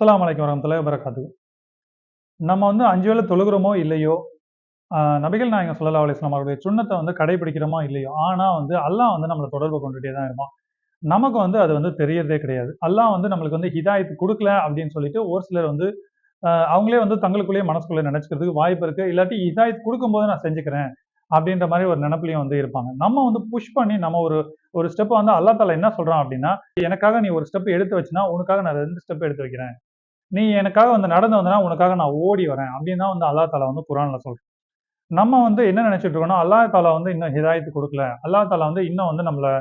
அஸ்ஸலாமு அலைக்கும் வரமத்துல்லாஹி வரகாத்து நம்ம வந்து அஞ்சு வேளை தொழுகிறோமோ இல்லையோ நபிகள் நாயகம் சொல்லலா அலிஸ்லாம் அவருடைய சுண்ணத்தை வந்து கடைபிடிக்கிறோமோ இல்லையோ ஆனால் வந்து அல்லாஹ் வந்து நம்மளை தொடர்பு கொண்டுட்டே தான் இருப்பான். நமக்கு வந்து அது வந்து தெரியறதே கிடையாது. அல்லாஹ் வந்து நம்மளுக்கு வந்து ஹிதாயத்து கொடுக்கல அப்படின்னு சொல்லிட்டு ஒரு சிலர் வந்து அவங்களே வந்து தங்களுக்குள்ளேயே மனசுக்குள்ளே நினச்சிக்கிறதுக்கு வாய்ப்பு இருக்கு. இல்லாட்டி ஹிதாயத் கொடுக்கும்போது நான் செஞ்சுக்கிறேன் அப்படின்ற மாதிரி ஒரு நினப்புலையும் வந்து இருப்பாங்க. நம்ம வந்து புஷ் பண்ணி நம்ம ஒரு ஒரு ஸ்டெப் வந்து அல்லா தாலா என்ன சொல்கிறான் அப்படின்னா எனக்காக நீ ஒரு ஸ்டெப் எடுத்து வச்சுனா உனக்காக நான் ரெண்டு ஸ்டெப் எடுத்து வைக்கிறேன். நீ எனக்காக வந்து நடந்து வந்தனா உனக்காக நான் ஓடி வரேன். அப்படின்னு தான் வந்து அல்லா தாலா வந்து குரானில் சொல்கிறேன் நம்ம வந்து என்ன நினச்சிட்டு இருக்கோம்னா அல்லா தாலா வந்து இன்னும் ஹிதாயத்து கொடுக்கல. அல்லா தாலா வந்து இன்னும் வந்து நம்மளை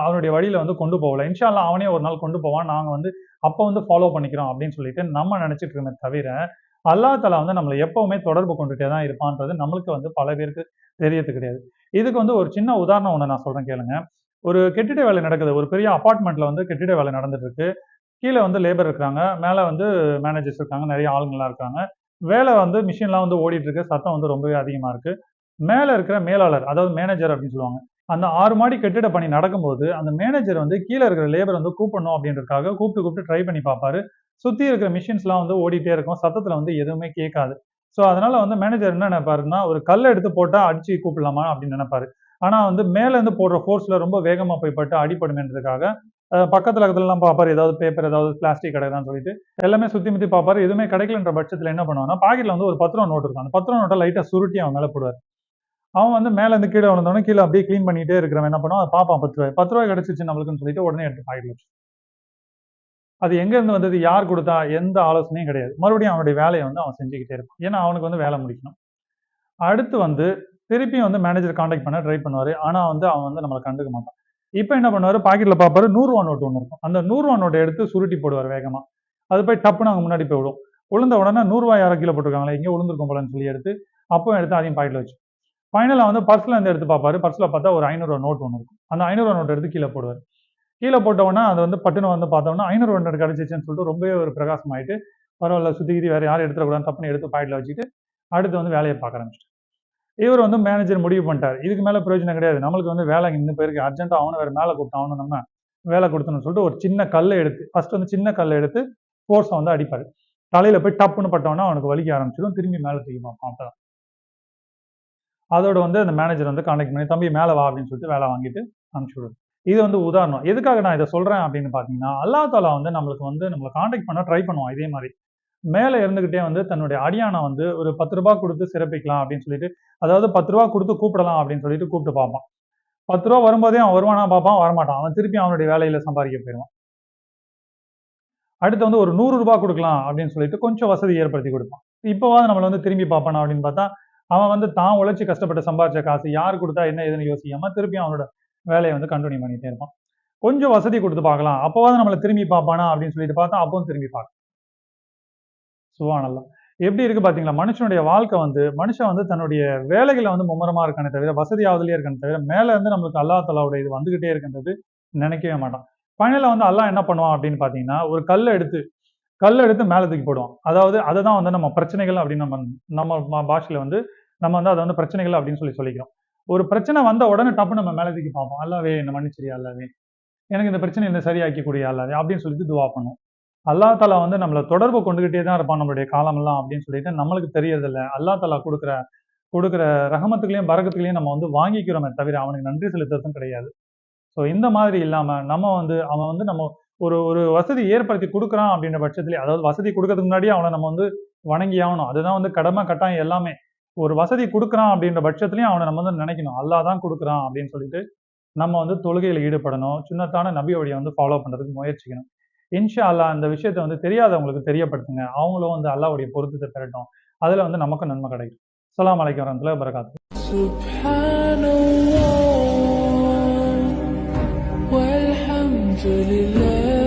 அவனுடைய வழியில் வந்து கொண்டு போகல. இன்ஷால்லா அவனே ஒரு நாள் கொண்டு போவான். நாங்கள் வந்து அப்போ வந்து ஃபாலோ பண்ணிக்கிறோம் அப்படின்னு சொல்லிட்டு நம்ம நினச்சிட்டு இருக்கோமே தவிர அல்லா தலா வந்து நம்மளை எப்பவுமே தொடர்பு கொண்டுட்டே தான் இருப்பான்றது நம்மளுக்கு வந்து பல பேருக்கு தெரியறது கிடையாது. இதுக்கு வந்து ஒரு சின்ன உதாரணம் ஒன்று நான் சொல்கிறேன் கேளுங்க. ஒரு கெட்டிட வேலை நடக்குது. ஒரு பெரிய அப்பார்ட்மெண்ட்டில் வந்து கெட்டிட வேலை நடந்துட்டு இருக்கு. கீழே வந்து லேபர் இருக்காங்க. மேலே வந்து மேனேஜர்ஸ் இருக்காங்க. நிறைய ஆளுங்கள்லாம் இருக்காங்க. வேலை வந்து மிஷின்லாம் வந்து ஓடிட்டு இருக்கு சத்தம் வந்து ரொம்பவே அதிகமாக இருக்கு. மேலே இருக்கிற மேலாளர் அதாவது மேனேஜர் அப்படின்னு சொல்லுவாங்க. அந்த ஆறு மாடி கட்டிட பணி நடக்கும்போது அந்த மேனேஜர் வந்து கீழே இருக்கிற லேபர் வந்து கூப்பிடணும் அப்படின்றதுக்காக கூப்பிட்டு கூப்பிட்டு ட்ரை பண்ணி பார்ப்பாரு. சுற்றி இருக்கிற மிஷின்ஸ்லாம் வந்து ஓடிட்டே இருக்கும். சத்தத்தில் வந்து எதுவுமே கேட்காது. ஸோ அதனால வந்து மேனேஜர் என்ன நினைப்பாருன்னா ஒரு கல்லை எடுத்து போட்டால் அடிச்சு கூப்பிடலாமா அப்படின்னு நினைப்பாரு. ஆனால் வந்து மேலேருந்து போடுற ஃபோர்ஸில் ரொம்ப வேகமாக போய் பட்டு அடிப்படுமேன்றதுக்காக பக்கத்துல இடத்துலலாம் பார்ப்பாரு. ஏதாவது பேப்பர் ஏதாவது பிளாஸ்டிக் கிடைக்குதான்னு சொல்லிட்டு. எல்லாமே சுத்தி முத்தி பார்ப்பாரு. எதுவுமே கிடைக்கலன்ற பட்சத்துல என்ன பண்ணுவாங்கன்னா பாக்கெட்ல வந்து ஒரு பத்து ரூபா நோட் இருக்கும் அந்த பத்து ரூபா நோட்டை லைட்டா சுருட்டி அவன் மேல போடுவார். அவன் வந்து மேல இருந்து கீழே விழுந்தவொடனே கீழே அப்படியே க்ளீன் பண்ணிட்டே இருக்கிறவன் என்ன பண்ணுவான்? அதை பார்ப்பான். பத்து ரூபாய். பத்து ரூபாய் கிடைச்சிச்சு நம்மளுக்குன்னு சொல்லிட்டு உடனே எடுத்து பாக்கெட்ல அது எங்க இருந்து வந்தது? யார் கொடுத்தா? எந்த ஆலோசனையும் கிடையாது. மறுபடியும் அவனுடைய வேலையை வந்து அவன் செஞ்சுக்கிட்டே இருப்பான். ஏன்னா அவனுக்கு வந்து வேலை முடிக்கணும். அடுத்து வந்து திருப்பியும் வந்து மேனேஜர் காண்டாக்ட் பண்ண ட்ரை பண்ணுவாரு. ஆனா வந்து அவன் வந்து நம்மளை கண்டுக்க மாட்டான். இப்போ என்ன பண்ணுவார்? பாக்கெட்டில் பார்ப்பாரு நூறுரூவா நோட்டு ஒன்று இருக்கும். அந்த நூறுரூவா நோட்டை எடுத்து சுருட்டி போடுவார் வேகமாக அது போய் டப்புன்னு அவங்க முன்னாடி போய் விடும் விழுந்த உடனே நூறுரூவா யாரோ கீழே போட்டிருக்காங்களே எங்கேயோ உளுந்துருக்கும் போலன்னு சொல்லி எடுத்து அப்போ எடுத்து அதையும் பாக்கெட்டில் வச்சு ஃபைனலாக வந்து பர்ஸில் இருந்து எடுத்து பார்ப்பாரு. பர்ஸில் பார்த்தா ஒரு ஐநூறுரூவா நோட் ஒன்று இருக்கும். அந்த ஐநூறுரூவா நோட் எடுத்து கீழே போடுவார். கீழே போட்ட உடனே அது வந்து பட்டுன்னு வந்து பார்த்தோம்னா ஐநூறு நோட் கிடச்சிச்சின்னு சொல்லிட்டு ரொம்பவே ஒரு பிரகாசமாயிட்டு பரவாயில்ல சுற்றி வேறு யாரும் எடுத்துடக்கூடாது தப்புன்னு எடுத்து பாக்கெட்டில் வச்சுட்டு அடுத்து வந்து வேலையை பார்க்க ஆரம்பிச்சிட்டு இவர் வந்து மேனேஜர் முடிவு பண்ணிட்டார். இதுக்கு மேல பிரயோஜனம் கிடையாது. நம்மளுக்கு வந்து வேலை இன்னும் பேருக்கு அர்ஜென்ட்டாக அவனை வேறு மேலே கொடுத்தான் அவனு நம்ம வேலை கொடுத்தணும்னு சொல்லிட்டு ஒரு சின்ன கல்லை எடுத்து ஃபர்ஸ்ட் வந்து சின்ன கல்லை எடுத்து ஃபோர்ஸை வந்து அடிப்பாரு. தலையில போய் டப்புன்னு பட்டவொன்னா அவனுக்கு வலிக்க ஆரம்பிச்சிடும். திரும்பி மேலே தூக்கி பார்ப்பான் அதோட வந்து அந்த மேனேஜர் வந்து கான்டாக்ட் பண்ணி தம்பி மேலே வா அப்படின்னு சொல்லிட்டு வேலை வாங்கிட்டு அனுப்பிச்சு விடுது இது வந்து உதாரணம். எதுக்காக நான் இதை சொல்றேன் அப்படின்னு பார்த்தீங்கன்னா அல்லா தாலா வந்து நம்மளுக்கு வந்து நம்மளை காண்டாக்ட் பண்ண ட்ரை பண்ணுவான். இதே மாதிரி மேலே இருந்துகிட்டே வந்து தன்னுடைய அடியானை வந்து ஒரு பத்து ரூபா கொடுத்து சிறப்பிக்கலாம் அப்படின்னு சொல்லிட்டு அதாவது பத்து ரூபா கொடுத்து கூப்பிடலாம் அப்படின்னு சொல்லிட்டு கூப்பிட்டு பார்ப்பான். பத்து ரூபா வரும்போதே அவன் வருவானா பார்ப்பான் வரமாட்டான். அவன் திருப்பி அவனுடைய வேலையில சம்பாதிக்க போயிடுவான். அடுத்து வந்து ஒரு நூறு ரூபாய் கொடுக்கலாம் அப்படின்னு சொல்லிட்டு கொஞ்சம் வசதி ஏற்படுத்தி கொடுப்பான். இப்போவாது நம்மளை வந்து திரும்பி பார்ப்பானா அப்படின்னு பார்த்தா அவன் வந்து தான் உழைச்சி கஷ்டப்பட்டு சம்பாதிச்ச காசு யார் கொடுத்தா என்ன ஏதுன்னு யோசிக்காம திருப்பி அவனோட வேலையை வந்து கண்டினியூ பண்ணிட்டே இருப்பான். கொஞ்சம் வசதி கொடுத்து பார்க்கலாம். அப்போவாது நம்மளை திரும்பி பார்ப்பானா அப்படின்னு சொல்லிட்டு பார்த்தா அப்பவும் திரும்பி பார்க்கலாம். சுவானல்லாம் எப்படி இருக்கு பாத்தீங்களா? மனுஷனுடைய வாழ்க்கை வந்து மனுஷன் வந்து தன்னுடைய வேலைகளை வந்து மும்முரமா இருக்கானே தவிர வசதி ஆகுதுலயே இருக்கானே தவிர மேல இருந்து நம்மளுக்கு அல்லா தலாவுடைய இது வந்துகிட்டே இருக்கின்றது நினைக்கவே மாட்டான். ஃபைனலா வந்து அல்லாஹ் என்ன பண்ணுவான் அப்படின்னு பாத்தீங்கன்னா ஒரு கல்லை எடுத்து கல்லை எடுத்து மேல தூக்கி போடுவான். அதாவது அதை தான் வந்து நம்ம பிரச்சனைகள் அப்படின்னு நம்ம நம்ம ம- பாஷையில வந்து நம்ம வந்து அதை வந்து பிரச்சனைகள் அப்படின்னு சொல்லி சொல்லிக்கிறோம். ஒரு பிரச்சனை வந்த உடனே டப்பு நம்ம மேல தூக்கி பார்ப்போம். அல்லாவே என்ன மன்னிச்சிரியா அல்லாவே. எனக்கு இந்த பிரச்சனை என்ன சரியாக்கி கூடிய அல்லாவே அப்படின்னு சொல்லிட்டு துவா பண்ணுவோம். அல்லா தாலா வந்து நம்மளை தொடர்பு கொண்டுகிட்டே தான் இருப்பான் நம்மளுடைய காலமெல்லாம் அப்படின்னு சொல்லிட்டு நம்மளுக்கு தெரியறதில்ல. அல்லா தாலா கொடுக்குற கொடுக்குற ரகமத்துக்களையும் பரகத்துக்களையும் நம்ம வந்து வாங்கிக்கிறோமே தவிர அவனுக்கு நன்றி செலுத்துறதும் கிடையாது. ஸோ இந்த மாதிரி இல்லாமல் நம்ம வந்து அவன் வந்து நம்ம ஒரு ஒரு வசதி ஏற்படுத்தி கொடுக்குறான் அப்படின்ற பட்சத்திலே அதாவது வசதி கொடுக்கறதுக்கு முன்னாடியே அவனை நம்ம வந்து வணங்கி ஆகணும். அதுதான் வந்து கடமை கட்டாயம் எல்லாமே. ஒரு வசதி கொடுக்குறான் அப்படின்ற பட்சத்துலையும் அவனை நம்ம வந்து நினைக்கணும். அல்லாஹ் தான் கொடுக்குறான் அப்படின்னு சொல்லிட்டு நம்ம வந்து தொழுகையில் ஈடுபடணும். சின்னத்தான நபியோடைய வழியை வந்து ஃபாலோ பண்ணுறதுக்கு முயற்சிக்கணும். இன்ஷா அல்லாஹ் அந்த விஷயத்தை வந்து தெரியாதவங்களுக்கு தெரியப்படுத்துங்க. அவங்களும் வந்து அல்லாவுடைய பொருத்தத்தை பெறட்டும். அதுல வந்து நமக்கும் நன்மை கிடைக்கும். சலாம் அலைக்கு வரமத்துல்லாஹி பரகாத்து